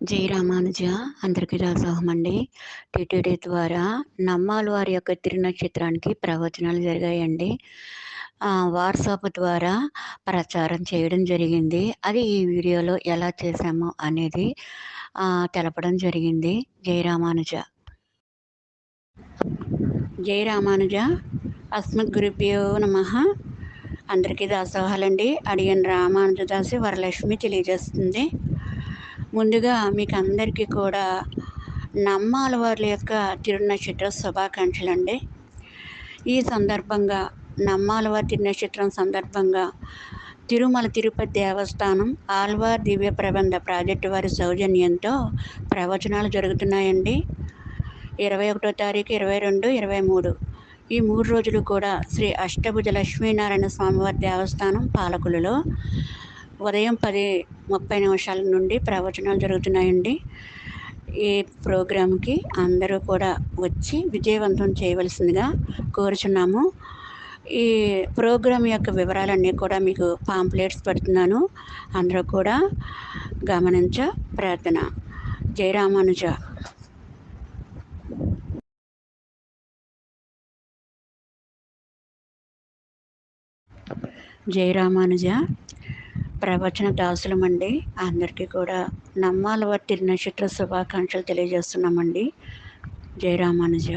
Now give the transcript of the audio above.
జై రామానుజ. అందరికీ దాసోహం అండి టీటీడీ ద్వారా నమ్మాలు వారి యొక్క తిరునక్షత్రానికి ప్రవచనాలు జరిగాయండి. వాట్సాప్ ద్వారా ప్రచారం చేయడం జరిగింది. అది ఈ వీడియోలో ఎలా చేశామో అనేది తెలపడం జరిగింది. జై రామానుజ. జై రామానుజ. అస్మత్ గురుభ్యో నమ. అందరికీ దాసోహాలండి అడిగిన రామానుజదాసి వరలక్ష్మి తెలియజేస్తుంది. ముందుగా మీకు అందరికీ కూడా నమ్మాల వారి యొక్క తిరునక్షత్ర శుభాకాంక్షలు అండి ఈ సందర్భంగా నమ్మాలవారి తిరునక్షత్రం సందర్భంగా తిరుమల తిరుపతి దేవస్థానం ఆల్వార్ దివ్య ప్రబంధ ప్రాజెక్టు వారి సౌజన్యంతో ప్రవచనాలు జరుగుతున్నాయండి. ఇరవై ఒకటో తారీఖు ఇరవై రెండు ఇరవై మూడు. ఈ మూడు రోజులు కూడా శ్రీ అష్టభుజ లక్ష్మీనారాయణ స్వామివారి దేవస్థానం పాలకులలో ఉదయం పది ముప్పై నిమిషాల నుండి ప్రవచనాలు జరుగుతున్నాయండి. ఈ ప్రోగ్రాంకి అందరూ కూడా వచ్చి విజయవంతం చేయవలసిందిగా కోరుచున్నాము. ఈ ప్రోగ్రాం యొక్క వివరాలన్నీ కూడా మీకు పాంప్లెట్స్ పెడుతున్నాను. అందరూ కూడా గమనించ ప్రార్థన. జయరామానుజ రామానుజ. ప్రవచన దాసులమండి. అందరికీ కూడా నమ్మాల వట్టి నక్షత్ర శుభాకాంక్షలు తెలియజేస్తున్నామండి. జయరామానుజ